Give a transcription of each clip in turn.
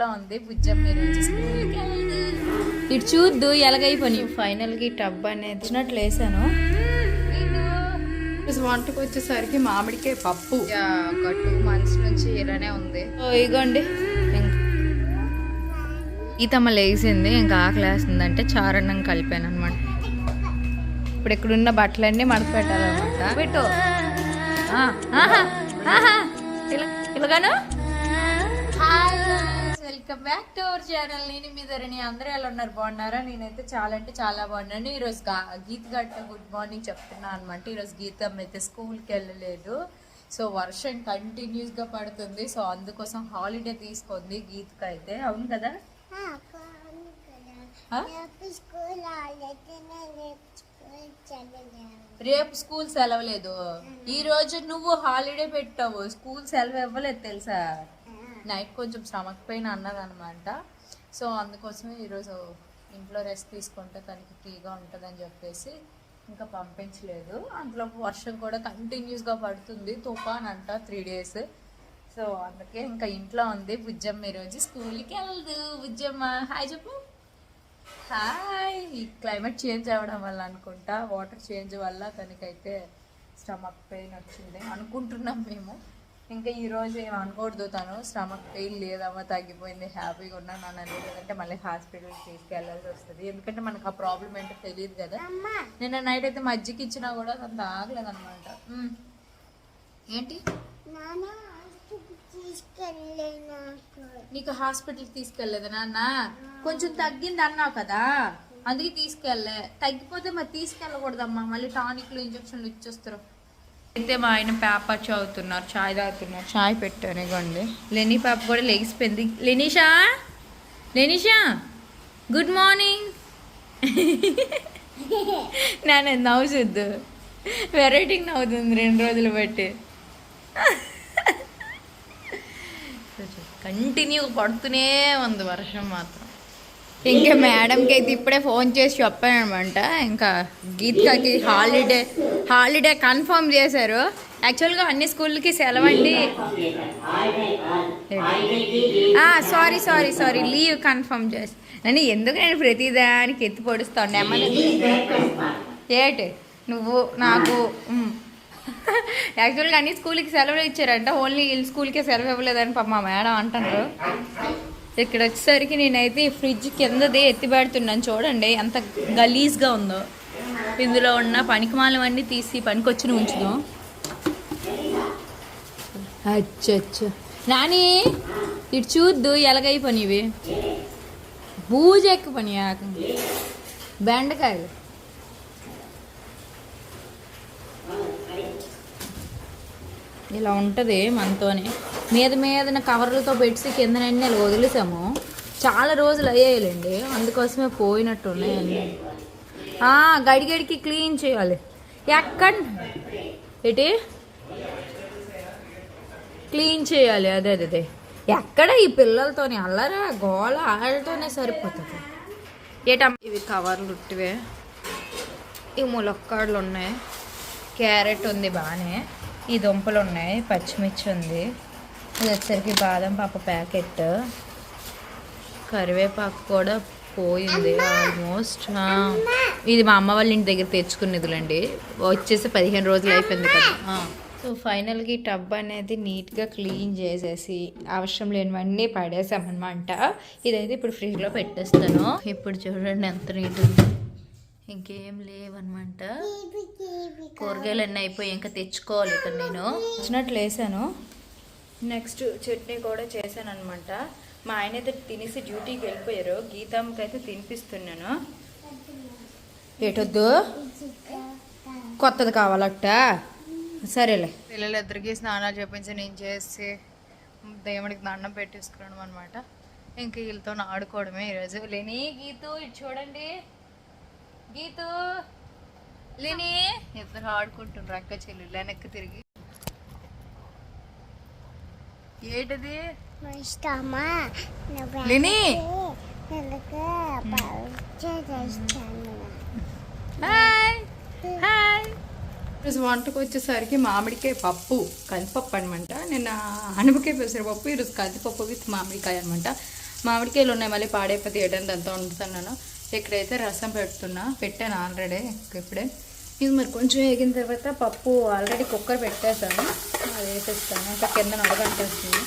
ఇంట్లో ఉంది? బుజ్జమ్మ. ఇటు చూద్దు ఎలాగైపోయి ఫైనల్కి టబ్ అనేది వచ్చినట్లు వేసాను. వంటకు వచ్చేసరికి మామిడికాయ పప్పు. ఒక టూ మంత్స్ నుంచి ఇలానే ఉంది. ఇగోండి. ఈతమ్మ లేచింది ఇంకా ఆకలి వేస్తుందంటే చారణం కలిపాను అనమాట ఇప్పుడు ఇక్కడున్న బట్టలన్నీ మడత పెట్టాలన్నమాట. పెట్టు. ఇలాగాను? Welcome back to our channel నేను మీ ధరణి అందరూ ఎలా ఉన్నారు? బాగున్నారా? నేనైతే చాలా అంటే చాలా బాగున్నాను. ఈరోజు గా- గీత గట్ట గుడ్ మార్నింగ్ చెప్తున్నా అనమాట ఈరోజు గీతం అయితే స్కూల్కి వెళ్ళలేదు. సో వర్షం కంటిన్యూస్గా పడుతుంది. సో అందుకోసం హాలిడే తీసుకుంది గీతకు అయితే. అవును కదా? రేపు స్కూల్ సెలవులేదు. ఈ రోజు నువ్వు హాలిడే పెట్టావు. స్కూల్ సెలవు ఇవ్వలేదు తెలుసా? నైట్ కొంచెం స్టమక్ పెయిన్ అన్నది అనమాట సో అందుకోసమే ఈరోజు ఇంట్లో రెస్ట్ తీసుకుంటే తనకి ఫ్రీగా ఉంటుందని చెప్పేసి ఇంకా పంపించలేదు. అందులో వర్షం కూడా కంటిన్యూస్గా పడుతుంది. తుఫాన్ అంట త్రీ డేస్. సో అందుకే ఇంకా ఇంట్లో ఉంది బుజ్జమ్మ ఈరోజు. స్కూల్కి వెళ్ళదు బుజ్జమ్మ. హాయ్ చెప్పు. హాయ్. ఈ క్లైమేట్ చేంజ్ అవ్వడం వల్ల అనుకుంటా. వాటర్ చేంజ్ వల్ల తనకైతే స్టమక్ పెయిన్ వచ్చింది అనుకుంటున్నాం మేము. ఇంకా ఈ రోజు ఏం అనకూడదు తను. స్టమక్ పెయిన్ లేదమ్మా తగ్గిపోయింది హ్యాపీగా ఉన్నాను అని లేదంటే మళ్ళీ హాస్పిటల్కి తీసుకెళ్ళాల్సి వస్తుంది. ఎందుకంటే మనకు ఆ ప్రాబ్లం ఏంటో తెలియదు కదా. నిన్న నైట్ అయితే మజ్జిగ ఇచ్చినా కూడా తను తాగలేదు అనమాట ఏంటి? నీకు హాస్పిటల్కి తీసుకెళ్ళలేదు నాన్న? కొంచెం తగ్గింది అన్నావు కదా. అందుకే తీసుకెళ్ళే తగ్గిపోతే మరి తీసుకెళ్ళకూడదమ్మా. మళ్ళీ టానిక్లు ఇంజక్షన్లు ఇచ్చేస్తారు. అయితే మా ఆయన పేప చదువుతున్నారు చాయ్ తాగుతున్నారు. చాయ్ పెట్టాను ఇగోండి. లెనీ పాప కూడా లెగిసిపోయింది లెనిషా? లెనిషా? Good morning. నేను నవ్వు చూద్దు. వెరైటీగా నవ్వుతుంది రెండు రోజులు బట్టి. కంటిన్యూ పడుతూనే ఉంది వర్షం మాత్రం. ఇంకా మేడంకి అయితే ఇప్పుడే ఫోన్ చేసి చెప్పానమాట ఇంకా గీత్కాకి హాలిడే హాలిడే కన్ఫర్మ్ చేశారు. యాక్చువల్గా అన్ని స్కూల్కి సెలవండి. Sorry sorry sorry leave confirm చేసి. నేను ఎందుకు నేను ప్రతిదానికి ఎత్తి పొడుస్తాను? ఏటి? నువ్వు నాకు యాక్చువల్గా అన్ని స్కూల్కి సెలవులు ఇచ్చారంట. ఓన్లీ వీళ్ళ స్కూల్కే సెలవు ఇవ్వలేదని పాప మా మేడం అంటారు ఇక్కడ వచ్చేసరికి నేనైతే ఈ ఫ్రిడ్జ్ కిందది ఎత్తిపెడుతున్నాను చూడండి ఎంత గలీజ్గా ఉందో. ఇందులో ఉన్న పనికిమాలవన్నీ తీసి పనికొచ్చిన ఉంచుదాం. అచ్చచ్చ. నాని ఇటు చూద్దు ఎలాగై పని ఇవి బూజ ఎక్కువ పని బెండకాయలు. ఇలా ఉంటుంది మనతోనే. మీద మీదన కవర్లతో పెట్టి కిందనన్నీ అలా వదిలేసాము. చాలా రోజులు అయ్యాయిలేండి. అందుకోసమే పోయినట్టు ఉన్నాయండి గడిగడికి క్లీన్ చేయాలి. ఎక్కడ? ఏంటి? క్లీన్ చేయాలి. అదే అదే అదే. ఎక్కడ ఈ పిల్లలతోని? అల్లరా గోల ఆళ్ళతోనే సరిపోతుంది. ఏటమ్ ఇవి కవర్లు ఉట్టివే. ఈ ములక్కాడలు ఉన్నాయి. క్యారెట్ ఉంది బాగానే ఈ దుంపలు ఉన్నాయి. పచ్చిమిర్చి ఉంది. ఇది వచ్చరికి బాదం పాప ప్యాకెట్. కరివేపాకు కూడా పోయింది ఆల్మోస్ట్. ఆ, ఇది మా అమ్మ వాళ్ళ ఇంటి దగ్గర తెచ్చుకునేదిలేండి వచ్చేసి పదిహేను రోజులు అయిపోయింది కదా. ఆ. సో ఫైనల్గా ఈ టబ్ అనేది నీట్గా క్లీన్ చేసేసి అవసరం లేనివన్నీ పడేసామన్నమాట. ఇదైతే ఇప్పుడు ఫ్రిడ్జ్లో పెట్టేస్తాను. ఇప్పుడు చూడండి ఎంత నీట్ ఉంది. ఇంకేం లేవన్నమాట. కూరగాయలు అన్నీ అయిపోయి ఇంకా తెచ్చుకోవాలి ఇక్కడ నేను. వచ్చినట్లు వేసాను. నెక్స్ట్ చట్నీ కూడా చేశాను అనమాట మా ఆయన అయితే తినేసి డ్యూటీకి వెళ్ళిపోయారు. గీతమ్మకి అయితే తినిపిస్తున్నాను. ఏటొద్దు? కొత్తది కావాలట. సరేలే. పిల్లలిద్దరికి స్నానాలు చేపించి నేను చేసి దేవుడికి దండం పెట్టేసుకున్నాను అనమాట ఇంక వీళ్ళతో ఆడుకోవడమే ఈరోజు లేని గీతు ఇటు చూడండి. గీతు లేని. ఇద్దరు ఆడుకుంటుండ్రు అక్క చెల్లెలు. వెనక్కి తిరిగి. ఏంటది? లేని! హాయ్! హాయ్! ఈరోజు వంటకు వచ్చేసరికి మామిడికాయ పప్పు కందిపప్పు అనమాట నిన్న అనపకాయ పెసరపప్పు ఈరోజు కందిపప్పు విత్ మామిడికాయ అనమాట మామిడికాయలు ఉన్నాయి మళ్ళీ పాడైపోతే ఏడంత అంతా వండుతున్నాను. ఇక్కడైతే రసం పెడుతున్నా. పెట్టాను ఆల్రెడీ ఇప్పుడే. ఇది మరి కొంచెం వేగిన తర్వాత పప్పు ఆల్రెడీ కుక్కర్ పెట్టేశాను. అది వేసేస్తాను. ఇంకా కింద నడగంటేస్తుంది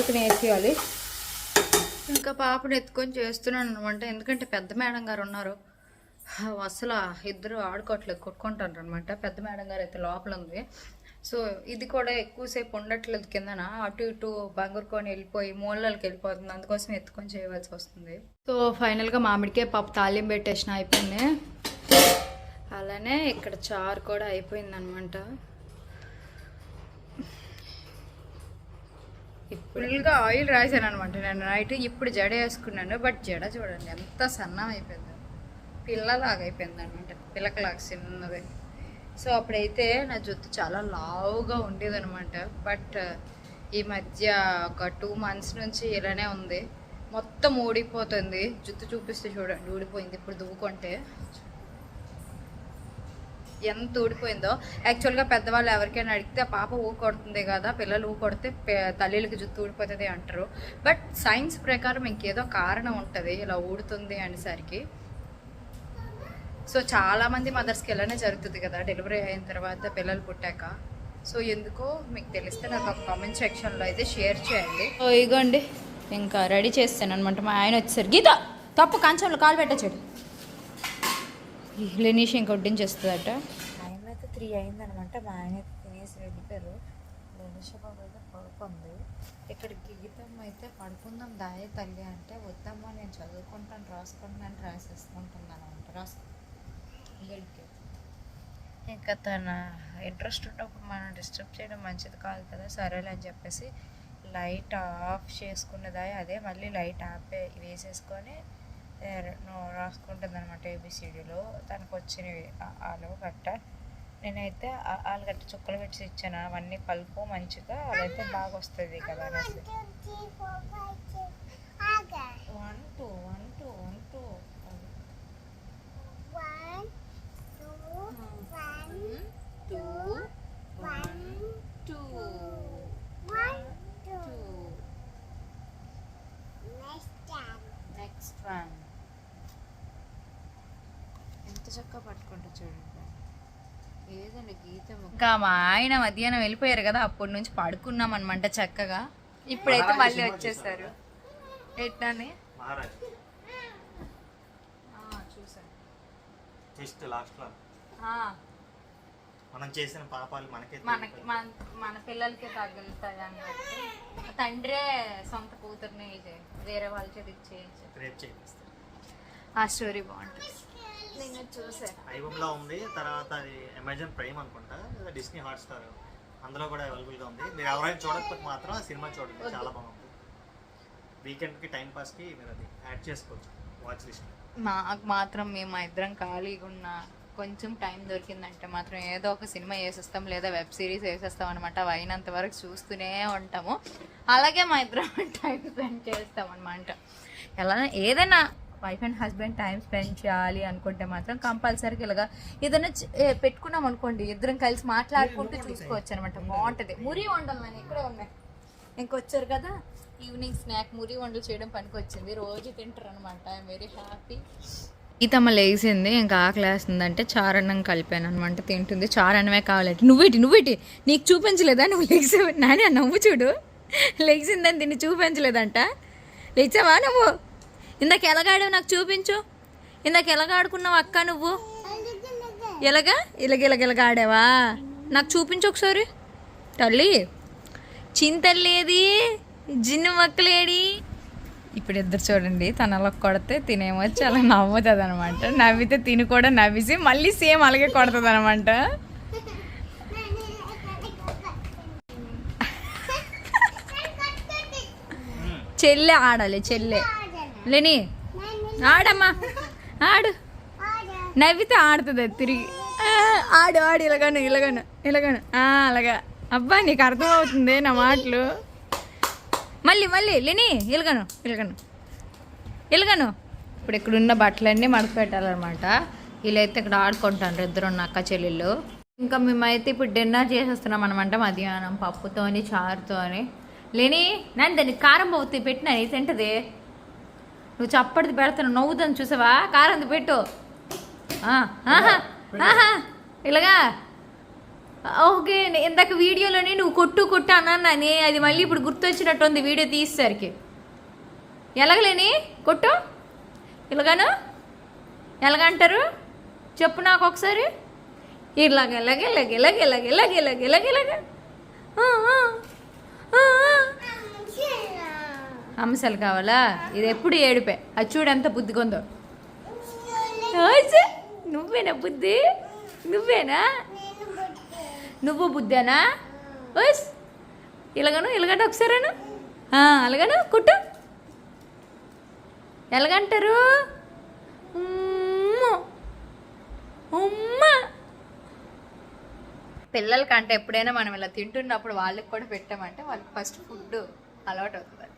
ఇక్కడ వేసేయాలి ఇంకా పాపను ఎత్తుకొని చేస్తున్నాను అనమాట ఎందుకంటే పెద్ద మేడం గారు ఉన్నారు. అసలు ఇద్దరు ఆడుకోవట్లేదు కొట్టుకుంటారు అనమాట పెద్ద మేడం గారు అయితే లోపల ఉంది. సో ఇది కూడా ఎక్కువసేపు ఉండట్లేదు కిందన. అటు ఇటు బంగురుకొని వెళ్ళిపోయి మూలలకి వెళ్ళిపోతుంది. అందుకోసం ఎత్తుకొని చేయవలసి వస్తుంది. సో ఫైనల్గా మామిడికాయ పప్పు తాలింపు పెట్టేసిన అయిపోయింది. అలానే ఇక్కడ చారు కూడా అయిపోయిందనమాట. ఫుల్గా ఆయిల్ రాశాను అనమాట నేను నైట్ ఇప్పుడు జడ వేసుకున్నాను బట్ జడ చూడండి ఎంత సన్నం అయిపోయింది. పిల్లలాగా అయిపోయింది అనమాట పిల్లకలాగా చిన్నది. సో అప్పుడైతే నా జుట్టు చాలా లావుగా ఉండేదనమాట బట్ ఈ మధ్య ఒక టూ మంత్స్ నుంచి ఇలానే ఉంది. మొత్తం ఊడిపోతుంది. జుట్టు చూపిస్తే చూడండి ఊడిపోయింది. ఇప్పుడు దువ్వుకుంటే ఎంత ఊడిపోయిందో. యాక్చువల్గా పెద్దవాళ్ళు ఎవరికైనా అడిగితే ఆ పాప ఊ కొడుతుంది కదా పిల్లలు ఊ కొడితే తల్లిలకి జుట్టు ఊడిపోతుంది అంటారు. బట్ సైన్స్ ప్రకారం ఇంకేదో కారణం ఉంటుంది ఇలా ఊడుతుంది అనేసరికి. సో చాలా మంది మదర్స్కి ఇలానే జరుగుతుంది కదా డెలివరీ అయిన తర్వాత పిల్లలు పుట్టాక. సో ఎందుకో మీకు తెలిస్తే నాకు ఒక కామెంట్ సెక్షన్లో అయితే షేర్ చేయండి. సో ఇగోండి. ఇంకా రెడీ చేస్తాను అనమాట మా ఆయన వచ్చేసరికి గీత తప్పు కంచంలో కాలు పెట్టచ్చాడు లెనీష్ ఇంకా వడ్డించేస్తుందట. టైం అయితే త్రీ అయిందనమాట మా ఆయన అయితే తినేసి వెళ్ళిపోయారు. లలిష బాబు అయితే పడుకుంది. ఇక్కడ గీతం అయితే పడుకుందాం దాయే తల్లి అంటే వద్దమ్మా నేను చదువుకుంటాను రాసుకుంటాను రాసేసుకుంటున్నాను అంట రాసుకో. ఇంకా తన ఇంట్రెస్ట్ ఉన్నప్పుడు మనం డిస్టర్బ్ చేయడం మంచిది కాదు కదా సరేలే అని చెప్పేసి లైట్ ఆఫ్ చేసుకున్నదా అదే మళ్ళీ లైట్ ఆఫ్ వేసేసుకొని రాసుకుంటుంది అనమాట ఏబిసిడిలో తనకు వచ్చినవి ఆలు గట్ట. నేనైతే ఆలు గట్ట చుక్కలు పెట్టి ఇచ్చాను. అవన్నీ కలుపు మంచిగా అదైతే బాగా వస్తుంది కదా అనేసి one two one two one two two one two next one పట్టుకుంటా చూడండి. ఏదండి గీతం ఇంకా మా ఆయన మధ్యాహ్నం వెళ్ళిపోయారు కదా అప్పటి నుంచి పడుకున్నాం అనమాట చక్కగా. ఇప్పుడైతే మళ్ళీ వచ్చేసారు. ఎట్లానే? ట్విస్ట్ లాస్ట్లో. మనం చేసిన పాపాలు మనకే మనకి మన మన పిల్లలకి తగులుతాయి అన్నట్టు. తండ్రే సొంత కూతుర్ని వేరే వాళ్ళ చేతి ఇచ్చేయచ్చు రేపు చేయిస్తాం ఆ స్టోరీ బాగుంటుంది. నేను చూసాను ఐబొమ్లో ఉంది తర్వాత అది అమెజాన్ ప్రైమ్ అనుకుంటా లేదా డిస్నీ హాట్స్టార్ అందులో కూడా అవైలబుల్గా ఉంది. మీరు ఎవరైనా చూడకపోతే మాత్రం ఆ సినిమా చూడండి చాలా బాగుంది. వీకెండ్కి టైం పాస్కి మీరు అది యాడ్ చేసుకోవచ్చు వాచ్ లిస్ట్ మాకు మాత్రం మేము ఇద్దరం ఖాళీగా ఉన్నా కొంచెం టైం దొరికిందంటే మాత్రం ఏదో ఒక సినిమా వేసేస్తాం లేదా వెబ్ సిరీస్ వేసేస్తాం అనమాట అవి అయినంత వరకు చూస్తూనే ఉంటాము. అలాగే మా ఇద్దరం టైం స్పెండ్ చేస్తాం అనమాట ఎలా ఏదైనా wife and husband time spend చేయాలి అనుకుంటే మాత్రం కంపల్సరీగా ఇలాగా ఏదైనా పెట్టుకున్నాం అనుకోండి ఇద్దరం కలిసి మాట్లాడుకుంటూ చూసుకోవచ్చు అనమాట బాగుంటుంది. మురి వండలు నేను ఇక్కడే ఉన్నాయి. ఇంకొచ్చారు కదా ఈవినింగ్ స్నాక్ మురి వండలు చేయడం పనికి వచ్చింది రోజు తింటారు అనమాట ఐఎమ్ వెరీ హ్యాపీ ఈతమ్మ లేచింది. ఇంకా ఆకలి వేస్తుందంటే చారన్నం కలిపాను అనమాట తింటుంది. చారన్నమే కావాలంటే నువ్వేటి నువ్వేటి? నీకు చూపించలేదా? నువ్వు లెగ్సి నాని ఆ నవ్వు చూడు. లెగ్సిందని దీన్ని చూపించలేదంట. లేచావా నువ్వు? ఇందాక ఎలాగాడావు నాకు చూపించు. ఇందాక ఎలాగ ఆడుకున్నావు అక్క నువ్వు. ఎలాగా? ఇలాగ ఇలాగ ఇలాగ ఆడావా నాకు చూపించు ఒకసారి. తల్లి చింతలేది జిన్ను మక్కలేడి. ఇప్పుడు ఇద్దరు చూడండి తన అలా కొడితే తినేమో చాలా నవ్వుతుంది అనమాట నవ్వితే తిని కూడా నవ్వేసి మళ్ళీ సేమ్ అలాగే కొడుతుంది అనమాట చెల్లె ఆడాలి చెల్లె. లేని ఆడమ్మా ఆడు నవ్వితే ఆడుతుంది అది తిరిగి ఆడు ఆడు ఇలాగను ఇలాగను ఇలాగను అలాగా అబ్బా నీకు అర్థమవుతుంది నా మాటలు మళ్ళీ మళ్ళీ లేని ఇలాగను ఇలాగను ఇలాగను ఇప్పుడు ఇక్కడ ఉన్న బట్టలన్నీ మడత పెట్టాలన్నమాట వీళ్ళైతే ఇక్కడ ఆడుకుంటారు ఇద్దరు ఉన్న అక్క చెల్లెళ్ళు ఇంకా మేమైతే ఇప్పుడు డిన్నర్ చేసేస్తున్నాం అనమాట మధ్యాహ్నం పప్పుతోని చారుతోని లేని నాన్న దాన్ని కారం పోతే పెట్టినా తింటది నువ్వు చప్పటిది పెడతాను నవ్వుతాను చూసావా? కారం పెట్టు. ఇలాగా? ఓకే ఇందాక వీడియోలోనే నువ్వు కొట్టు కొట్టు అన్నానని అది మళ్ళీ ఇప్పుడు గుర్తొచ్చినట్టుంది వీడియో తీసేసరికి. ఎలాగలేని? కొట్టు. ఇలాగాను? ఎలాగంటారు చెప్పు నాకు ఒకసారి. ఇలాగ ఇలాగ ఇలాగ ఇలాగ ఇలాగ ఇలాగ ఇలాగ ఇలాగ ఇలాగ ఆ, ఆ, ఆ, ఆ. అంశాలు కావాలా? ఇది ఎప్పుడు ఏడిపే. అది చూడు ఎంత బుద్ధిగా ఉందో నువ్వేనా బుద్ధి? నువ్వేనా? నువ్వు బుద్ధేనా? ఓస్! ఇలాగను ఇలాగంట ఒకసారేను అలాగను కుట్టు. ఎలాగంటారు? ఉమ్ము. ఉమ్మ. పిల్లలకంటే ఎప్పుడైనా మనం ఇలా తింటున్నప్పుడు వాళ్ళకి కూడా పెట్టామంటే వాళ్ళకి ఫస్ట్ ఫుడ్ అలవాటు అవుతుంది